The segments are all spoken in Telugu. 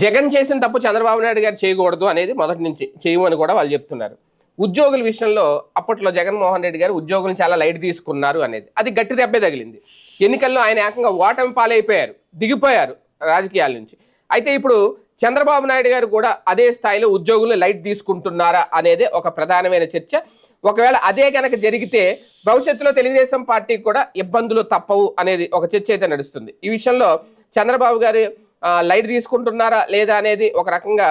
జగన్ చేసిన తప్పు చంద్రబాబు నాయుడు గారు చేయకూడదు అనేది మొదటి నుంచి చేయమని కూడా వాళ్ళు చెప్తున్నారు. ఉద్యోగుల విషయంలో అప్పట్లో జగన్మోహన్ రెడ్డి గారు ఉద్యోగులను చాలా లైట్ తీసుకున్నారు అనేది. అది గట్టి దెబ్బే తగిలింది. ఎన్నికల్లో ఆయన ఏకంగా ఓటమి పాలైపోయారు. దిగిపోయారు రాజకీయాల నుంచి. అయితే ఇప్పుడు చంద్రబాబు నాయుడు గారు కూడా అదే స్థాయిలో ఉద్యోగులను లైట్ తీసుకుంటున్నారా అనేది ఒక ప్రధానమైన చర్చ. ఒకవేళ అదే కనుక జరిగితే భవిష్యత్తులో తెలుగుదేశం పార్టీకి కూడా ఇబ్బందులు తప్పవు అనేది ఒక చర్చ అయితే నడుస్తుంది. ఈ విషయంలో చంద్రబాబు గారు లైట్ తీసుకుంటున్నారా లేదా అనేది ఒక రకంగా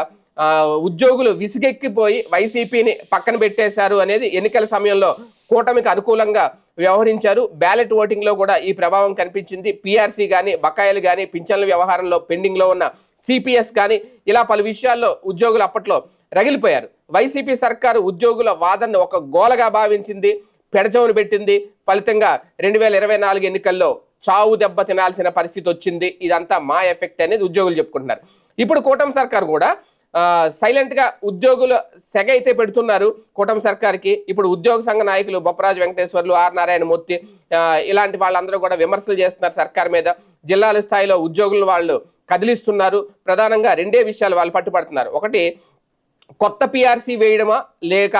ఉద్యోగులు విసిగెక్కిపోయి వైసీపీని పక్కన పెట్టేశారు అనేది ఎన్నికల సమయంలో కూటమికి అనుకూలంగా వ్యవహరించారు. బ్యాలెట్ ఓటింగ్లో కూడా ఈ ప్రభావం కనిపించింది. పీఆర్సీ కానీ బకాయిలు కానీ పింఛన్ల వ్యవహారంలో పెండింగ్లో ఉన్న సిపిఎస్ కానీ ఇలా పలు విషయాల్లో ఉద్యోగులు అప్పట్లో రగిలిపోయారు. వైసీపీ సర్కారు ఉద్యోగుల వాదనను ఒక గోలగా భావించింది పెడచవును పెట్టింది. ఫలితంగా రెండు వేల ఇరవై నాలుగు ఎన్నికల్లో చావు దెబ్బ తినాల్సిన పరిస్థితి వచ్చింది. ఇదంతా మా ఎఫెక్ట్ అనేది ఉద్యోగులు చెప్పుకుంటున్నారు. ఇప్పుడు కూటమి సర్కార్ కూడా సైలెంట్గా ఉద్యోగులు సెగ అయితే పెడుతున్నారు కూటమి సర్కార్కి. ఇప్పుడు ఉద్యోగ సంఘ నాయకులు బొప్పరాజు వెంకటేశ్వర్లు ఆర్ నారాయణమూర్తి మూర్తి ఇలాంటి వాళ్ళందరూ కూడా విమర్శలు చేస్తున్నారు సర్కార్ మీద. జిల్లాల స్థాయిలో ఉద్యోగులు వాళ్ళు కదిలిస్తున్నారు. ప్రధానంగా రెండే విషయాలు వాళ్ళు పట్టుబడుతున్నారు ఒకటి కొత్త పిఆర్సీ వేయడమా? లేక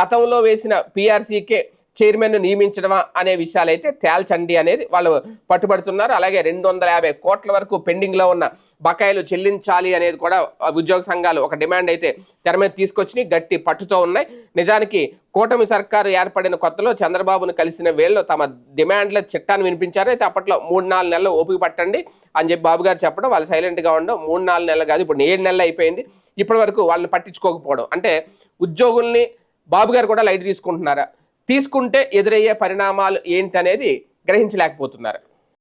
గతంలో వేసిన పిఆర్సీకే చైర్మన్ను నియమించడమా అనే విషయాలైతే తేల్చండి అనేది వాళ్ళు పట్టుబడుతున్నారు. అలాగే రెండు వందల యాభై కోట్ల వరకు పెండింగ్లో ఉన్న బకాయిలు చెల్లించాలి అనేది కూడా ఉద్యోగ సంఘాలు ఒక డిమాండ్ అయితే తెర మీద తీసుకొచ్చి గట్టి పట్టుతో ఉన్నాయి. నిజానికి కూటమి సర్కారు ఏర్పడిన కొత్తలో చంద్రబాబును కలిసిన వేళ్ళు తమ డిమాండ్ల చిట్టాన్ని వినిపించారు. అయితే అప్పట్లో మూడు నాలుగు నెలలు ఓపిక పట్టండి అని చెప్పి బాబు గారు చెప్పడం వాళ్ళు సైలెంట్గా ఉండడం మూడు నాలుగు నెలలు కాదు. ఇప్పుడు ఏడు నెలలు అయిపోయింది. ఇప్పటి వరకు వాళ్ళని పట్టించుకోకపోవడం. అంటే ఉద్యోగుల్ని బాబు గారు కూడా లైట్ తీసుకుంటున్నారా? తీసుకుంటే ఎదురయ్యే పరిణామాలు ఏంటనేది గ్రహించలేకపోతున్నారు.